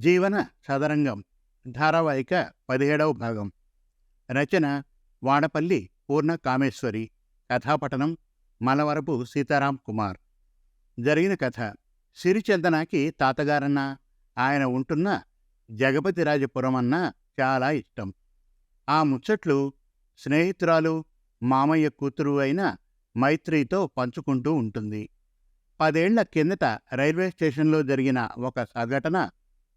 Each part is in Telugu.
జీవన సదరంగం ధారావాహిక పదిహేడవ భాగం. రచన వాడపల్లి పూర్ణ కామేశ్వరి కథాపటనం మలవరపు సీతారాం కుమార్. జరిగిన కథ. సిరిచందనకి తాతగారన్న ఆయన ఉంటున్న జగపతిరాజపురం అన్న చాలా ఇష్టం. ఆ ముచ్చట్లు స్నేహితురాలు మామయ్య కూతురు అయిన మైత్రితో పంచుకుంటూ ఉంటుంది. పదేళ్ళ కిందట రైల్వే స్టేషన్లో జరిగిన ఒక సంఘటన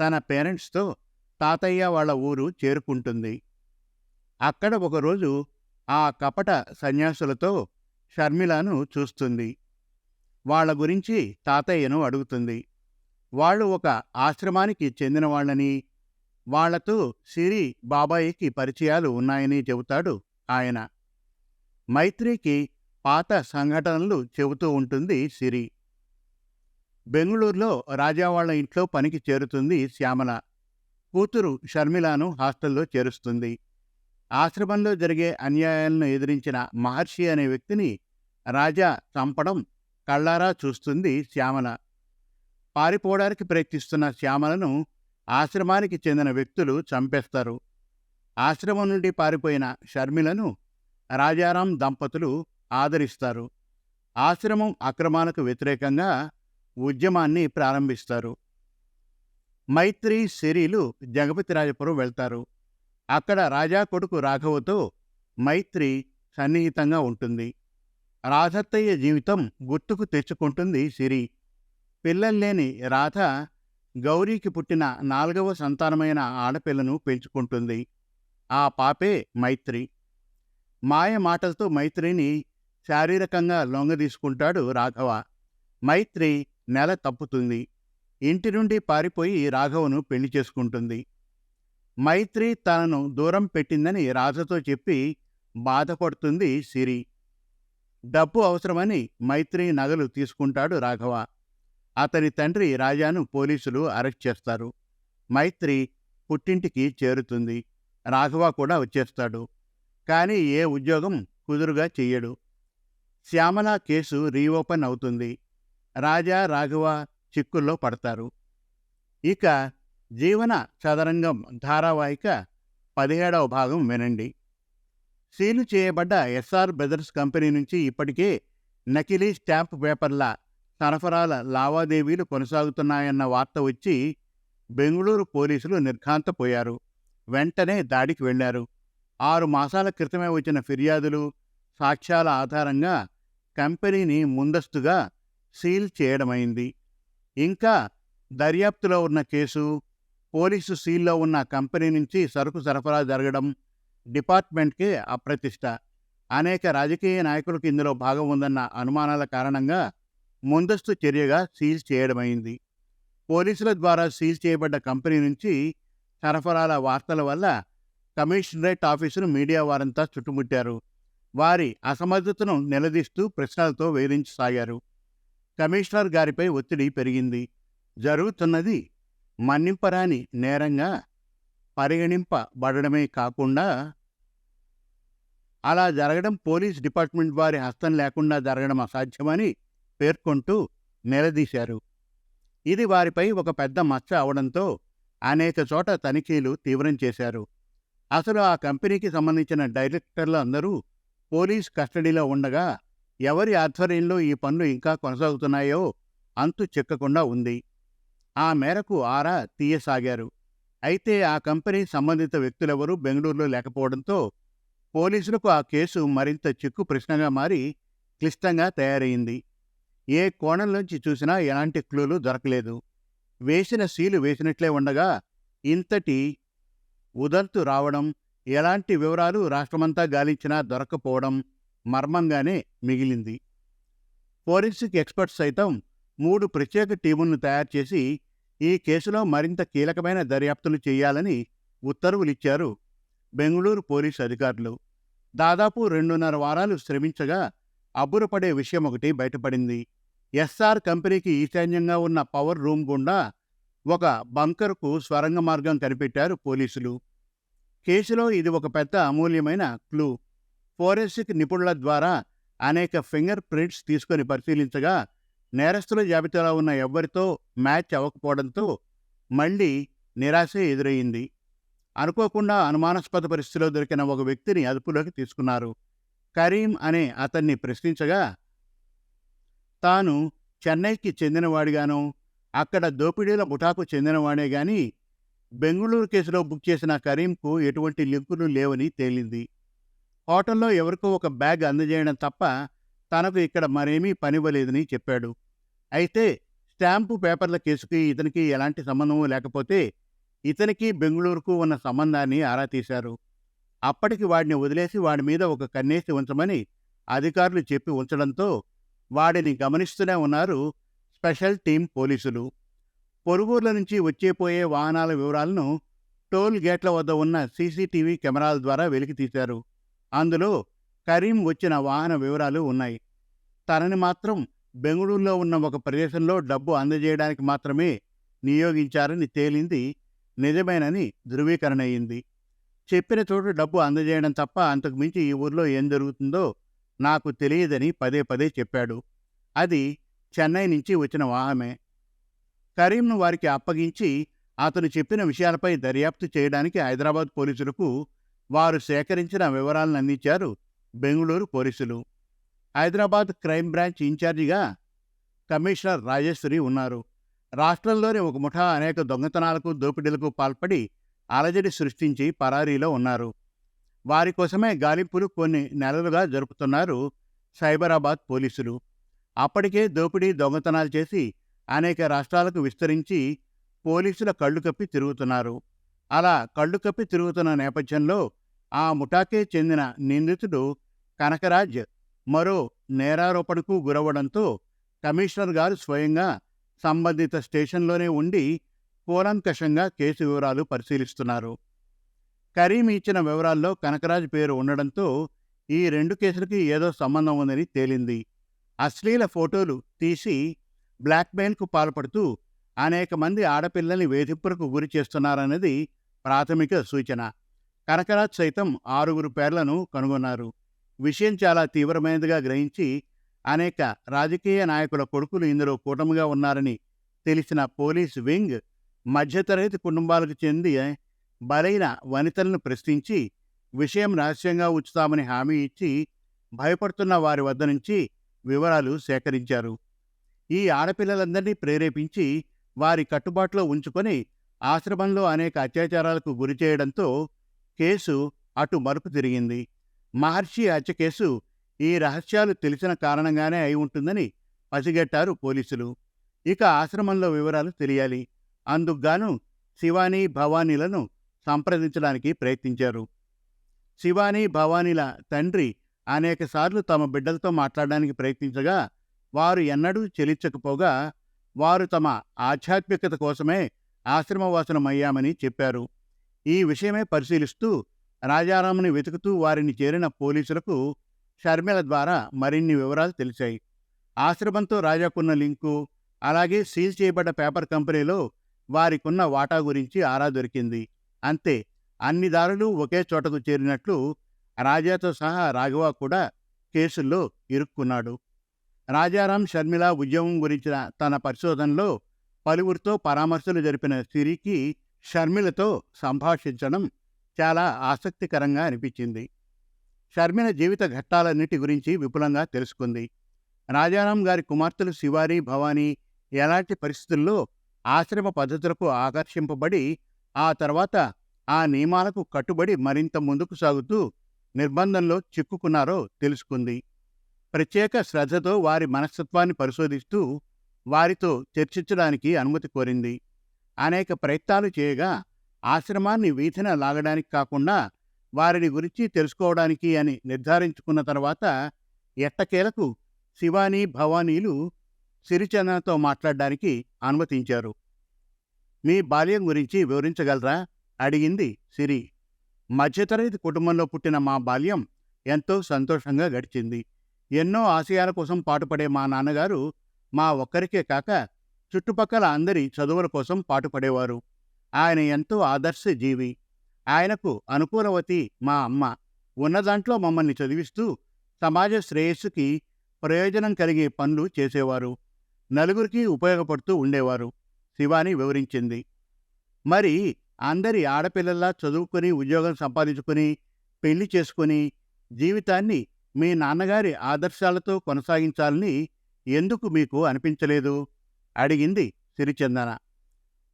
తన పేరెంట్స్తో తాతయ్య వాళ్ళ ఊరు చేరుకుంటుంది. అక్కడ ఒకరోజు ఆ కపట సన్యాసులతో షర్మిలను చూస్తుంది. వాళ్ళ గురించి తాతయ్యను అడుగుతుంది. వాళ్ళు ఒక ఆశ్రమానికి చెందిన వాళ్ళని వాళ్ళతో సిరి బాబాయికి పరిచయాలు ఉన్నాయని చెబుతాడు ఆయన. మైత్రికి పాత సంఘటనలు చెబుతూ ఉంటుంది సిరి. బెంగళూరులో రాజావాళ్ళ ఇంట్లో పనికి చేరుతుంది శ్యామల. కూతురు షర్మిలాను హాస్టల్లో చేరుస్తుంది. ఆశ్రమంలో జరిగే అన్యాయాలను ఎదిరించిన మహర్షి అనే వ్యక్తిని రాజా చంపడం కళ్ళారా చూస్తుంది శ్యామల. పారిపోవడానికి ప్రయత్నిస్తున్న శ్యామలను ఆశ్రమానికి చెందిన వ్యక్తులు చంపేస్తారు. ఆశ్రమం నుండి పారిపోయిన షర్మిలను రాజారాం దంపతులు ఆదరిస్తారు. ఆశ్రమం అక్రమాలకు వ్యతిరేకంగా ఉద్యమాన్ని ప్రారంభిస్తారు. మైత్రి సిరీలు జగపతిరాజపురం వెళ్తారు. అక్కడ రాజా కొడుకు రాఘవతో మైత్రి సన్నిహితంగా ఉంటుంది. రాధత్తయ్య జీవితం గుర్తుకు తెచ్చుకుంటుంది సిరి. పిల్లల్లేని రాధ గౌరీకి పుట్టిన నాలుగవ సంతానమైన ఆడపిల్లను పెంచుకుంటుంది. ఆ పాపే మైత్రి. మాయ మాటలతో మైత్రిని శారీరకంగా లొంగదీసుకుంటాడు రాఘవ. మైత్రి నెల తప్పుతుంది. ఇంటి నుండి పారిపోయి రాఘవను పెళ్ళి చేసుకుంటుంది. మైత్రి తనను దూరం పెట్టిందని రాధతో చెప్పి బాధపడుతుంది సిరి. డబ్బు అవసరమని మైత్రి నగలు తీసుకుంటాడు రాఘవ. అతని తండ్రి రాజాను పోలీసులు అరెస్ట్ చేస్తారు. మైత్రి పుట్టింటికి చేరుతుంది. రాఘవ కూడా వచ్చేస్తాడు. కానీ ఏ ఉద్యోగం కుదురుగా చెయ్యడు. శ్యామల కేసు రీఓపెన్ అవుతుంది. రాజా రాఘవ చిక్కుల్లో పడతారు. ఇక జీవన చదరంగం ధారావాహిక పదిహేడవ భాగం వినండి. సీలు చేయబడ్డ ఎస్ఆర్ బ్రదర్స్ కంపెనీ నుంచి ఇప్పటికే నకిలీ స్టాంప్ పేపర్ల సరఫరాల లావాదేవీలు కొనసాగుతున్నాయన్న వార్త వచ్చి బెంగళూరు పోలీసులు నిర్ఘాంతపోయారు. వెంటనే దాడికి వెళ్ళారు ఆరు మాసాల క్రితమే వచ్చిన ఫిర్యాదులు సాక్ష్యాల ఆధారంగా కంపెనీని ముందస్తుగా సీల్ చేయడమైంది. ఇంకా దర్యాప్తులో ఉన్న కేసు పోలీసు సీల్లో ఉన్న కంపెనీ నుంచి సరుకు సరఫరా జరగడం డిపార్ట్మెంట్కే అప్రతిష్ట. అనేక రాజకీయ నాయకులకు ఇందులో భాగం ఉందన్న అనుమానాల కారణంగా ముందస్తు చర్యగా సీల్ చేయడమైంది. పోలీసుల ద్వారా సీల్ చేయబడ్డ కంపెనీ నుంచి సరఫరాల వార్తల వల్ల కమిషనరేట్ ఆఫీసును మీడియా వారంతా చుట్టుముట్టారు. వారి అసమర్థతను నిలదీస్తూ ప్రశ్నలతో వేధించసాగారు. కమిషనర్ గారిపై ఒత్తిడి పెరిగింది. జరుగుతున్నది మన్నింపరాని నేరంగా పరిగణింపబడమే కాకుండా అలా జరగడం పోలీస్ డిపార్ట్మెంట్ వారి హస్తం లేకుండా జరగడం అసాధ్యమని పేర్కొంటూ నిలదీశారు. ఇది వారిపై ఒక పెద్ద మచ్చ అవడంతో అనేక చోట తనిఖీలు తీవ్రం చేశారు. అసలు ఆ కంపెనీకి సంబంధించిన డైరెక్టర్లు అందరూ పోలీస్ కస్టడీలో ఉండగా ఎవరి ఆధ్వర్యంలో ఈ పనులు ఇంకా కొనసాగుతున్నాయో అంతు చిక్కకుండా ఉంది. ఆ మేరకు ఆరా తీయసాగారు. అయితే ఆ కంపెనీ సంబంధిత వ్యక్తులెవరూ బెంగళూరులో లేకపోవడంతో పోలీసులకు ఆ కేసు మరింత చిక్కు ప్రశ్నగా మారి క్లిష్టంగా తయారైంది ఏ కోణం నుంచి చూసినా ఎలాంటి క్లూలు దొరకలేదు. వేసిన సీలు వేసినట్లే ఉండగా ఇంతటి ఉదంతు రావడం ఎలాంటి వివరాలు రాష్ట్రమంతా గాలించినా దొరకపోవడం మర్మంగానే మిగిలింది. ఫోరెన్సిక్ ఎక్స్పర్ట్స్ సైతం మూడు ప్రత్యేక టీములను తయారు చేసి ఈ కేసులో మరింత కీలకమైన దర్యాప్తులు చేయాలని ఉత్తర్వులిచ్చారు బెంగళూరు పోలీసు అధికారులు. దాదాపు రెండున్నర వారాలు శ్రమించగా అబ్బురపడే విషయం ఒకటి బయటపడింది. ఎస్ఆర్ కంపెనీకి ఈశాన్యంగా ఉన్న పవర్ రూమ్ గుండా ఒక బంకర్కు స్వరంగ మార్గం కనిపెట్టారు పోలీసులు. కేసులో ఇది ఒక పెద్ద అమూల్యమైన క్లూ. ఫోరెన్సిక్ నిపుణుల ద్వారా అనేక ఫింగర్ ప్రింట్స్ తీసుకొని పరిశీలించగా నేరస్తుల జాబితాలో ఉన్న ఎవ్వరితో మ్యాచ్ అవ్వకపోవడంతో మళ్ళీ నిరాశే ఎదురయ్యింది అనుకోకుండా అనుమానాస్పద పరిస్థితిలో దొరికిన ఒక వ్యక్తిని అదుపులోకి తీసుకున్నారు. కరీం అనే అతన్ని ప్రశ్నించగా తాను చెన్నైకి చెందినవాడిగాను అక్కడ దోపిడీల ముఠాకు చెందినవాడే గాని బెంగళూరు కేసులో బుక్ చేసిన కరీంకు ఎటువంటి లింకులు లేవని తేలింది. హోటల్లో ఎవరికో ఒక బ్యాగ్ అందజేయడం తప్ప తనకు ఇక్కడ మరేమీ పనివ్వలేదని చెప్పాడు. అయితే స్టాంపు పేపర్ల కేసుకి ఇతనికి ఎలాంటి సంబంధము లేకపోతే ఇతనికి బెంగళూరుకు ఉన్న సంబంధాన్ని ఆరా తీశారు. అప్పటికి వాడిని వదిలేసి వాడి మీద ఒక కన్నేసి ఉంచమని అధికారులు చెప్పి ఉంచడంతో వాడిని గమనిస్తూనే ఉన్నారు స్పెషల్ టీం పోలీసులు. పొరుగుర్ల నుంచి వచ్చేపోయే వాహనాల వివరాలను టోల్ గేట్ల వద్ద ఉన్న సీసీటీవీ కెమెరాల ద్వారా వెలికి తీశారు అందులో కరీం వచ్చిన వాహన వివరాలు ఉన్నాయి. తనని మాత్రం బెంగళూరులో ఉన్న ఒక ప్రదేశంలో డబ్బు అందజేయడానికి మాత్రమే నియోగించారని తేలింది నిజమేనని ధృవీకరణ అయింది. చెప్పిన చోటు డబ్బు అందజేయడం తప్ప అంతకు మించి ఈ ఊర్లో ఏం జరుగుతుందో నాకు తెలియదని పదే పదే చెప్పాడు. అది చెన్నై నుంచి వచ్చిన వాహమే కరీంను వారికి అప్పగించి అతను చెప్పిన విషయాలపై దర్యాప్తు చేయడానికి హైదరాబాద్ పోలీసులకు వారు సేకరించిన వివరాలను అందించారు బెంగళూరు పోలీసులు. హైదరాబాద్ క్రైమ్ బ్రాంచ్ ఇన్ఛార్జిగా కమిషనర్ రాజేశ్వరి ఉన్నారు. రాష్ట్రంలోని ఒక ముఠా అనేక దొంగతనాలకు దోపిడీలకు పాల్పడి అలజడి సృష్టించి పరారీలో ఉన్నారు. వారి కోసమే గాలింపులు కొన్ని నెలలుగా జరుపుతున్నారు సైబరాబాద్ పోలీసులు. అప్పటికే దోపిడీ దొంగతనాలు చేసి అనేక రాష్ట్రాలకు విస్తరించి పోలీసుల కళ్ళు కప్పి తిరుగుతున్నారు. అలా కళ్ళు కప్పి తిరుగుతున్న నేపథ్యంలో ఆ ముఠాకే చెందిన నిందితుడు కనకరాజ్ మరో నేరారోపణకు గురవడంతో కమిషనర్ గారు స్వయంగా సంబంధిత స్టేషన్లోనే ఉండి కూలంకషంగా కేసు వివరాలు పరిశీలిస్తున్నారు. కరీం ఇచ్చిన వివరాల్లో కనకరాజ్ పేరు ఉండడంతో ఈ రెండు కేసులకి ఏదో సంబంధం ఉందని తేలింది. అశ్లీల ఫోటోలు తీసి బ్లాక్మెయిల్కు పాల్పడుతూ అనేక మంది ఆడపిల్లల్ని వేధింపులకు గురి చేస్తున్నారన్నది ప్రాథమిక సూచన. కనకరాజ్ సైతం ఆరుగురు పేర్లను కనుగొన్నారు. విషయం చాలా తీవ్రమైనదిగా గ్రహించి అనేక రాజకీయ నాయకుల కొడుకులు ఇందులో కూటమిగా ఉన్నారని తెలిసిన పోలీస్ వింగ్ మధ్యతరగతి కుటుంబాలకు చెంది బలైన వనితలను ప్రశ్నించి విషయం రహస్యంగా ఉంచుతామని హామీ ఇచ్చి భయపడుతున్న వారి వద్ద నుంచి వివరాలు సేకరించారు. ఈ ఆడపిల్లలందరినీ ప్రేరేపించి వారి కట్టుబాటులో ఉంచుకొని ఆశ్రమంలో అనేక అత్యాచారాలకు గురి చేయడంతో కేసు అటు మరుపు తిరిగింది. మహర్షి హత్య కేసు ఈ రహస్యాలు తెలిసిన కారణంగానే అయి ఉంటుందని పసిగట్టారు పోలీసులు. ఇక ఆశ్రమంలో వివరాలు తెలియాలి. అందుకుగాను శివానీ భవానీలను సంప్రదించడానికి ప్రయత్నించారు. శివానీ భవానీల తండ్రి అనేకసార్లు తమ బిడ్డలతో మాట్లాడడానికి ప్రయత్నించగా వారు ఎన్నడూ చెలించకపోగా వారు తమ ఆధ్యాత్మికత కోసమే ఆశ్రమవాసనమయ్యామని చెప్పారు. ఈ విషయమే పరిశీలిస్తూ రాజారాముని వెతుకుతూ వారిని చేరిన పోలీసులకు షర్మిల ద్వారా మరిన్ని వివరాలు తెలిసాయి ఆశ్రమంతో రాజాకున్న లింకు అలాగే సీల్ చేయబడ్డ పేపర్ కంపెనీలో వారికున్న వాటా గురించి ఆరా దొరికింది. అంతే అన్ని దారులు ఒకే చోటకు చేరినట్లు రాజాతో సహా రాఘవ కూడా కేసుల్లో ఇరుక్కున్నాడు. రాజారాం షర్మిల ఉద్యమం గురించిన తన పరిశోధనలో పలువురితో పరామర్శలు జరిపిన సిరికి షర్మిలతో సంభాషించడం చాలా ఆసక్తికరంగా అనిపించింది. షర్మిల జీవిత ఘట్టాలన్నిటి గురించి విపులంగా తెలుసుకుంది. రాజారాం గారి కుమార్తెలు శివారి భవానీ ఎలాంటి పరిస్థితుల్లో ఆశ్రమ పద్ధతులకు ఆకర్షింపబడి ఆ తర్వాత ఆ నియమాలకు కట్టుబడి మరింత ముందుకు సాగుతూ నిర్బంధంలో చిక్కుకున్నారో తెలుసుకుంది. ప్రత్యేక శ్రద్ధతో వారి మనస్తత్వాన్ని పరిశోధిస్తూ వారితో చర్చించడానికి అనుమతి కోరింది. అనేక ప్రయత్నాలు చేయగా ఆశ్రమాన్ని వీధిన లాగడానికి కాకుండా వారిని గురించి తెలుసుకోవడానికి అని నిర్ధారించుకున్న తర్వాత ఎట్టకేలకు శివాని భవానీలు సిరిచందనతో మాట్లాడడానికి అనుమతించారు. మీ బాల్యం గురించి వివరించగలరా? అడిగింది సిరి. మధ్యతరగతి కుటుంబంలో పుట్టిన మా బాల్యం ఎంతో సంతోషంగా గడిచింది. ఎన్నో ఆశయాల కోసం పాటుపడే మా నాన్నగారు మా ఒక్కరికే కాక చుట్టుపక్కల అందరి చదువుల కోసం పాటుపడేవారు. ఆయన ఎంతో ఆదర్శ జీవి. ఆయనకు అనుకూలవతి మా అమ్మ. ఉన్నదాంట్లో మమ్మల్ని చదివిస్తూ సమాజ శ్రేయస్సుకి ప్రయోజనం కలిగే పనులు చేసేవారు. నలుగురికి ఉపయోగపడుతూ ఉండేవారు. శివాని వివరించింది. మరి అందరి ఆడపిల్లల్లా చదువుకొని ఉద్యోగం సంపాదించుకుని పెళ్ళి చేసుకుని జీవితాన్ని మీ నాన్నగారి ఆదర్శాలతో కొనసాగించాలని ఎందుకు మీకు అనిపించలేదు? అడిగింది సిరిచందన.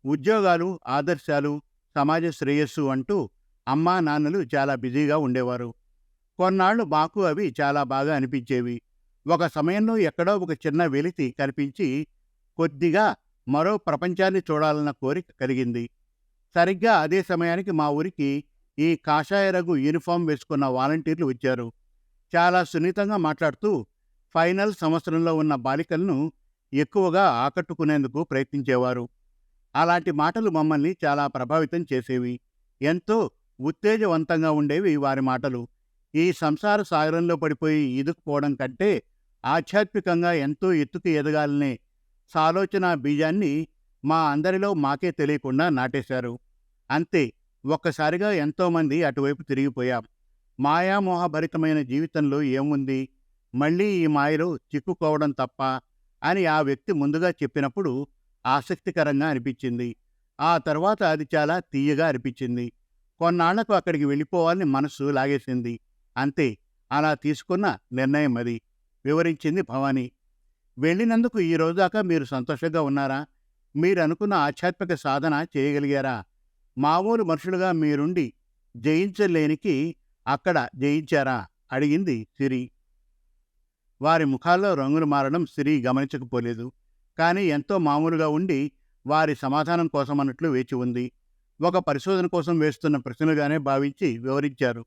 ఉద్యోగాలు ఆదర్శాలు సమాజ శ్రేయస్సు అంటూ అమ్మా నాన్నలు చాలా బిజీగా ఉండేవారు. కొన్నాళ్ళు మాకు అవి చాలా బాగా అనిపించేవి. ఒక సమయంలో ఎక్కడో ఒక చిన్న వెలితి కనిపించి కొద్దిగా మరో ప్రపంచాన్ని చూడాలన్న కోరిక కలిగింది. సరిగ్గా అదే సమయానికి మా ఊరికి ఈ కాషాయ రంగు యూనిఫామ్ వేసుకున్న వాలంటీర్లు వచ్చారు. చాలా సున్నితంగా మాట్లాడుతూ ఫైనల్ సంవత్సరంలో ఉన్న బాలికలను ఎక్కువగా ఆకట్టుకునేందుకు ప్రయత్నించేవారు. అలాంటి మాటలు మమ్మల్ని చాలా ప్రభావితం చేసేవి. ఎంతో ఉత్తేజవంతంగా ఉండేవి వారి మాటలు. ఈ సంసార సాగరంలో పడిపోయి ఇదుకుపోవడం కంటే ఆధ్యాత్మికంగా ఎంతో ఎత్తుకు ఎదగాలనే సాలోచన బీజాన్ని మా అందరిలో మాకే తెలియకుండా నాటేశారు. అంతే ఒక్కసారిగా ఎంతోమంది అటువైపు తిరిగిపోయాం. మాయామోహభరితమైన జీవితంలో ఏముంది? మళ్ళీ ఈ మాయలో చిక్కుకోవడం తప్ప అని ఆ వ్యక్తి ముందుగా చెప్పినప్పుడు ఆసక్తికరంగా అనిపించింది. ఆ తర్వాత అది చాలా తీయగా అనిపించింది. కొన్నాళ్ళకు అక్కడికి వెళ్ళిపోవాలని మనసు లాగేసింది. అంతే అలా తీసుకున్న నిర్ణయం అది వివరించింది భవానీ. వెళ్ళినందుకు ఈ రోజుదాకా మీరు సంతోషంగా ఉన్నారా? మీరు అనుకున్న ఆధ్యాత్మిక సాధన చేయగలిగారా? మామూలు మనుషులుగా మీరుండి జయించలేనికి అక్కడ జయించారా? అడిగింది సిరి. వారి ముఖాల్లో రంగులు మారడం సిరి గమనించకపోలేదు. కానీ ఎంతో మామూలుగా ఉండి వారి సమాధానం కోసం అన్నట్లు వేచి ఉంది. ఒక పరిశోధన కోసం వేస్తున్న ప్రశ్నలుగానే భావించి వివరించారు.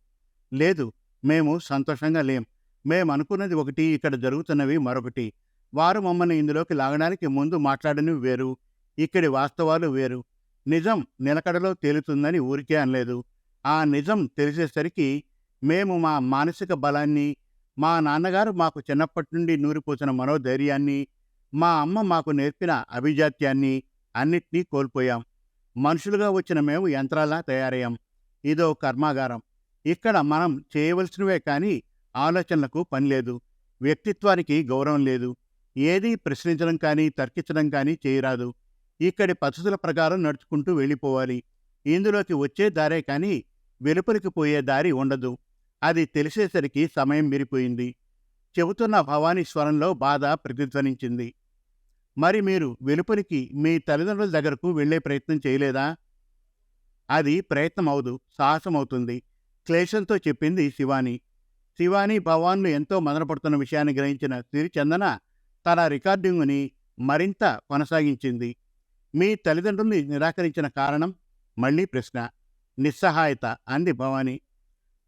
లేదు మేము సంతోషంగా లేం. మేము అనుకున్నది ఒకటి ఇక్కడ జరుగుతున్నవి మరొకటి. వారు మమ్మల్ని ఇందులోకి లాగడానికి ముందు మాట్లాడనివి వేరు. ఇక్కడి వాస్తవాలు వేరు. నిజం నిలకడలో తేలుతుందని ఊరికే అనలేదు. ఆ నిజం తెలిసేసరికి మేము మా మానసిక బలాన్ని మా నాన్నగారు మాకు చిన్నప్పటి నుండి నూరిపోసిన మనోధైర్యాన్ని మా అమ్మ మాకు నేర్పిన అభిజాత్యాన్ని అన్నిటినీ కోల్పోయాం. మనుషులుగా వచ్చిన మేము యంత్రాలా తయారయ్యాం. ఇదో కర్మాగారం. ఇక్కడ మనం చేయవలసినవే కానీ ఆలోచనలకు పని లేదు. వ్యక్తిత్వానికి గౌరవం లేదు. ఏదీ ప్రశ్నించడం కానీ తర్కించడం కానీ చేయరాదు. ఇక్కడి పద్ధతుల ప్రకారం నడుచుకుంటూ వెళ్ళిపోవాలి. ఇందులోకి వచ్చే దారే కానీ వెలుపలికి పోయే దారి ఉండదు. అది తెలిసేసరికి సమయం మిరిపోయింది చెబుతున్న భవానీ స్వరంలో బాధ ప్రతిధ్వనించింది. మరి మీరు వెలుపలికి మీ తల్లిదండ్రుల దగ్గరకు వెళ్ళే ప్రయత్నం చేయలేదా? అది ప్రయత్నం అవదు సాహసం అవుతుంది. క్లేశంతో చెప్పింది శివాని. శివాని భవాన్లు ఎంతో మదనపడుతున్న విషయాన్ని గ్రహించిన సిరిచందన తన రికార్డింగుని మరింత కొనసాగించింది. మీ తల్లిదండ్రుల్ని నిరాకరించిన కారణం? మళ్ళీ ప్రశ్న. నిస్సహాయత. అంది భవానీ.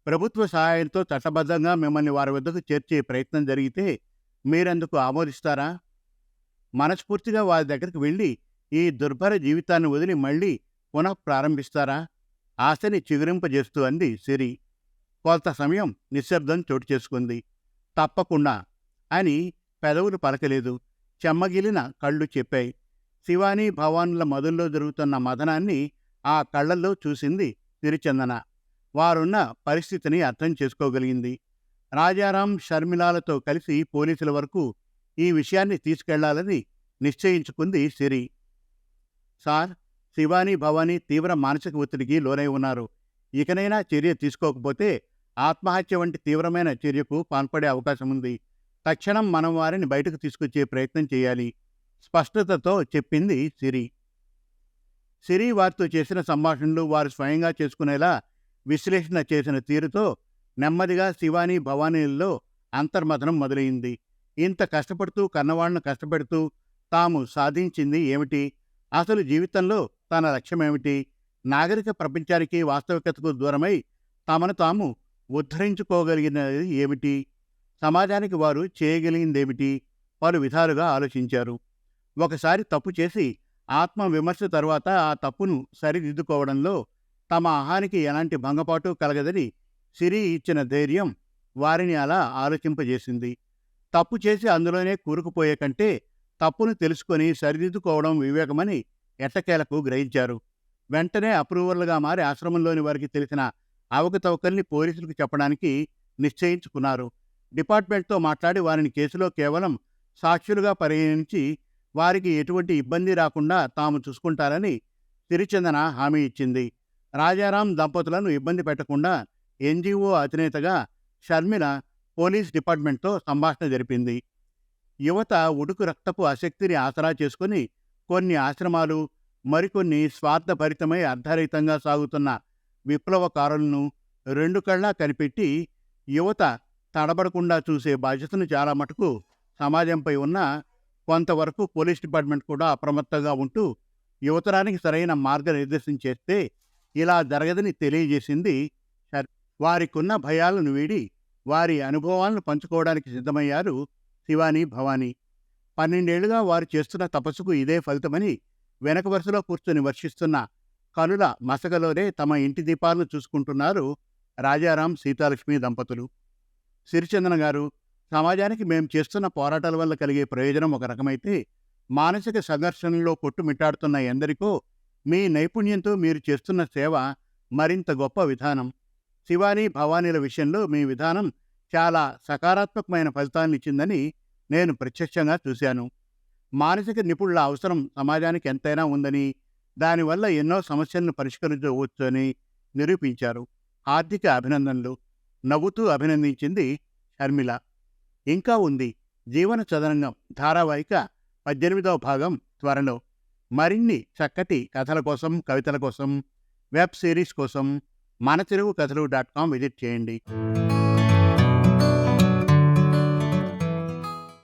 ప్రభుత్వ సహాయంతో చట్టబద్ధంగా మిమ్మల్ని వారి వద్దకు చేర్చే ప్రయత్నం జరిగితే మీరెందుకు ఆమోదిస్తారా? మనస్ఫూర్తిగా వారి దగ్గరికి వెళ్ళి ఈ దుర్భర జీవితాన్ని వదిలి మళ్ళీ పునః ప్రారంభిస్తారా ఆశని చిగురింపజేస్తూ అంది సిరి. కొంత సమయం నిశ్శబ్దం చోటు చేసుకుంది. తప్పకుండా అని పెదవులు పలకలేదు. చెమ్మగిలిన కళ్ళు చెప్పాయి. శివానీ భవానుల మధుల్లో జరుగుతున్న మదనాన్ని ఆ కళ్ళల్లో చూసింది తిరుచందన. వారున్న పరిస్థితిని అర్థం చేసుకోగలిగింది. రాజారాం షర్మిలాలతో కలిసి పోలీసుల వరకు ఈ విషయాన్ని తీసుకెళ్ళాలని నిశ్చయించుకుంది సిరి. సార్ శివాని భవానీ తీవ్ర మానసిక ఒత్తిడికి లోనై ఉన్నారు. ఇకనైనా చర్య తీసుకోకపోతే ఆత్మహత్య వంటి తీవ్రమైన చర్యకు పాల్పడే అవకాశం ఉంది. తక్షణం మనం వారిని బయటకు తీసుకొచ్చే ప్రయత్నం చేయాలి. స్పష్టతతో చెప్పింది సిరి. సిరి వారితో చేసిన సంభాషణలు వారు స్వయంగా చేసుకునేలా విశ్లేషణ చేసిన తీరుతో నెమ్మదిగా శివాని భవానీలలో అంతర్మథనం మొదలైంది. ఇంత కష్టపడుతూ కన్నవాళ్ళను కష్టపెడుతూ తాము సాధించింది ఏమిటి? అసలు జీవితంలో తన లక్ష్యమేమిటి? నాగరిక ప్రపంచానికి వాస్తవికతకు దూరమై తమను తాము ఉద్ధరించుకోగలిగినది ఏమిటి? సమాజానికి వారు చేయగలిగిందేమిటి? పలు విధాలుగా ఆలోచించారు. ఒకసారి తప్పు చేసి ఆత్మ విమర్శ తరువాత ఆ తప్పును సరిదిద్దుకోవడంలో తమ అహానికి ఎలాంటి భంగపాటు కలగదని సిరి ఇచ్చిన ధైర్యం వారిని అలా ఆలోచింపజేసింది. తప్పు చేసి అందులోనే కూరుకుపోయే కంటే తప్పును తెలుసుకొని సరిదిద్దుకోవడం వివేకమని ఎట్టకేలకు గ్రహించారు. వెంటనే అప్రూవర్లుగా మారి ఆశ్రమంలోని వారికి తెలిసిన అవకతవకల్ని పోలీసులకు చెప్పడానికి నిశ్చయించుకున్నారు. డిపార్ట్మెంట్తో మాట్లాడి వారిని కేసులో కేవలం సాక్షులుగా పరిగణించి వారికి ఎటువంటి ఇబ్బంది రాకుండా తాము చూసుకుంటారని సిరిచందన హామీ ఇచ్చింది. రాజారాం దంపతులను ఇబ్బంది పెట్టకుండా ఎన్జిఓ అధినేతగా షర్మిల పోలీస్ డిపార్ట్మెంట్తో సంభాషణ జరిపింది. యువత ఉడుకు రక్తపు ఆసక్తిని ఆసరా చేసుకుని కొన్ని ఆశ్రమాలు మరికొన్ని స్వార్థభరితమై అర్ధరహితంగా సాగుతున్న విప్లవకారులను రెండు కళ్ళా కనిపెట్టి యువత తడబడకుండా చూసే బాధ్యతను చాలా మటుకు సమాజంపై ఉన్న కొంతవరకు పోలీస్ డిపార్ట్మెంట్ కూడా అప్రమత్తంగా ఉంటూ యువతరానికి సరైన మార్గనిర్దేశం చేస్తే ఇలా జరగదని తెలియజేసింది వారికున్న భయాలను వీడి వారి అనుభవాలను పంచుకోవడానికి సిద్ధమయ్యారు శివాని భవానీ. పన్నెండేళ్ళుగా వారు చేస్తున్న తపస్సుకు ఇదే ఫలితమని వెనక వరుసలో కూర్చొని వర్షిస్తున్న కనుల మసగలోనే తమ ఇంటి దీపాలను చూసుకుంటున్నారు రాజారాం సీతాలక్ష్మి దంపతులు. సిరిచందన గారు సమాజానికి మేము చేస్తున్న పోరాటాల వల్ల కలిగే ప్రయోజనం ఒక రకమైతే మానసిక సంఘర్షణలో కొట్టుమిట్టాడుతున్న ఎందరికో మీ నైపుణ్యంతో మీరు చేస్తున్న సేవ మరింత గొప్ప విధానం. శివాని భవానీల విషయంలో మీ విధానం చాలా సకారాత్మకమైన ఫలితాన్ని ఇచ్చిందని నేను ప్రత్యక్షంగా చూశాను. మానసిక నిపుణుల అవసరం సమాజానికి ఎంతైనా ఉందని దానివల్ల ఎన్నో సమస్యలను పరిష్కరించవచ్చని నిరూపించారు. ఆర్థిక అభినందనలు. నవ్వుతూ అభినందించింది షర్మిల. ఇంకా ఉంది. జీవన చదరంగం ధారావాహిక పద్దెనిమిదవ భాగం త్వరలో. మరిన్ని చక్కటి కథల కోసం కవితల కోసం వెబ్ సిరీస్ కోసం మన తెలుగు కథలు డాట్ కామ్ విజిట్ చేయండి.